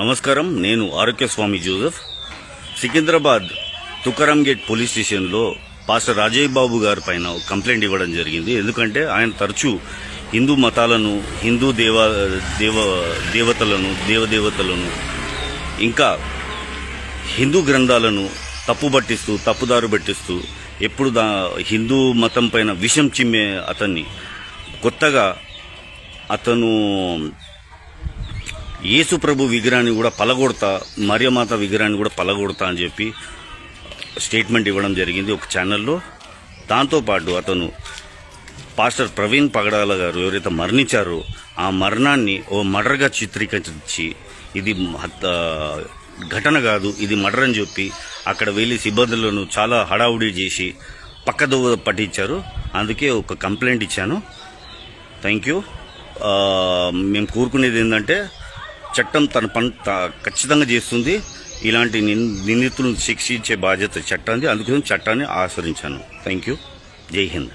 నమస్కారం నేను Arogyaswami Joseph. Secunderabad Tukaram gate police స్టేషన్లో పాస్టర్ రాజయ్య బాబు గారి పైన కంప్లైంట్ ఇవ్వడం జరిగింది. ఎందుకంటే ఆయన తరచూ హిందూ మతాలను హిందూ దేవ దేవ దేవతలను దేవదేవతలను ఇంకా హిందూ గ్రంథాలను తప్పుబట్టిస్తూ తప్పుదారు పట్టిస్తూ ఎప్పుడు దా హిందూ మతం పైన విషం చిమ్మే అతన్ని కొత్తగా అతను యేసుప్రభు విగ్రహాన్ని కూడా పలగొడతా మరియమాత విగ్రహాన్ని కూడా పలగొడతా అని చెప్పి స్టేట్మెంట్ ఇవ్వడం జరిగింది ఒక ఛానల్లో దాంతోపాటు అతను పాస్టర్ ప్రవీణ్ పగడాల గారు ఎవరైతే మరణించారో ఆ మరణాన్ని ఓ మర్డర్గా చిత్రీకరించి ఇది ఘటన కాదు ఇది మర్డర్ అని చెప్పి అక్కడ వెళ్ళి సిబ్బందులను చాలా హడావుడి చేసి పక్కదోవ పట్టించారు. అందుకే ఒక కంప్లైంట్ ఇచ్చాను. Thank you. మేము కోరుకునేది ఏంటంటే చట్టం తన పని ఖచ్చితంగా చేస్తుంది. ఇలాంటి నిందితులను శిక్షించే బాధ్యత చట్టాన్ని అందుకోసం చట్టాన్ని ఆచరించాను థ్యాంక్ యూ జై హింద్.